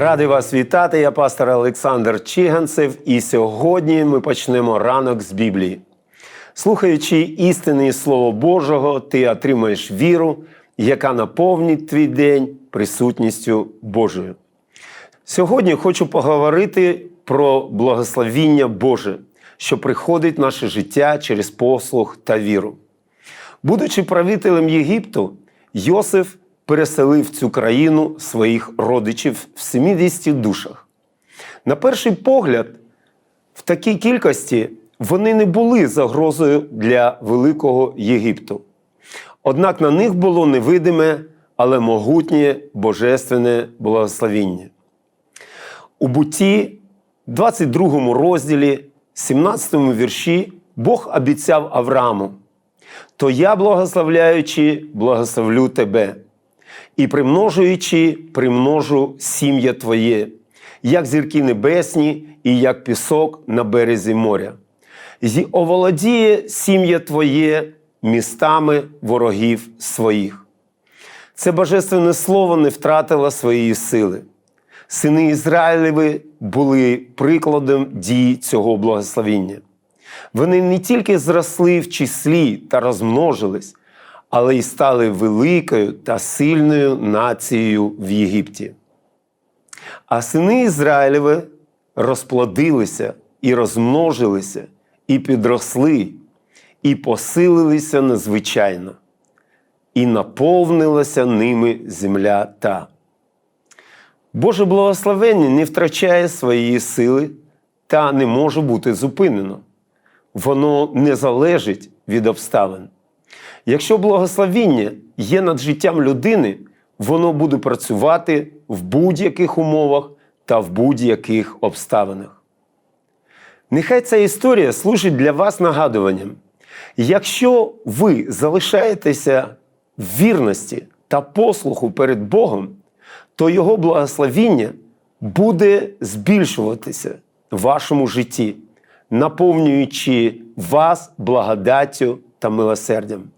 Радий вас вітати. Я пастор Олександр Чиганцев, і сьогодні ми почнемо ранок з Біблії. Слухаючи істини Слово Божого, ти отримаєш віру, яка наповнить твій день присутністю Божою. Сьогодні хочу поговорити про благословіння Боже, що приходить в наше життя через послуг та віру. Будучи правителем Єгипту, Йосиф переселив цю країну своїх родичів в 70 душах. На перший погляд, в такій кількості вони не були загрозою для Великого Єгипту. Однак на них було невидиме, але могутнє божественне благословіння. У бутті, 22 розділі, 17 вірші, Бог обіцяв Аврааму: то я, благословляючи, благословлю тебе, і примножуючи, примножу сім'я Твоє, як зірки небесні і як пісок на березі моря. І оволодіє сім'я Твоє містами ворогів своїх. Це божественне слово не втратило своєї сили. Сини Ізраїлеви були прикладом дій цього благословіння. Вони не тільки зросли в числі та розмножились, але й стали великою та сильною нацією в Єгипті. А сини Ізраїлеві розплодилися і розмножилися, і підросли, і посилилися надзвичайно, і наповнилася ними земля та. Боже благословення не втрачає своєї сили та не може бути зупинено. Воно не залежить від обставин. Якщо благословіння є над життям людини, воно буде працювати в будь-яких умовах та в будь-яких обставинах. Нехай ця історія служить для вас нагадуванням. Якщо ви залишаєтеся в вірності та послуху перед Богом, то Його благословіння буде збільшуватися в вашому житті, наповнюючи вас благодаттю та милосердям.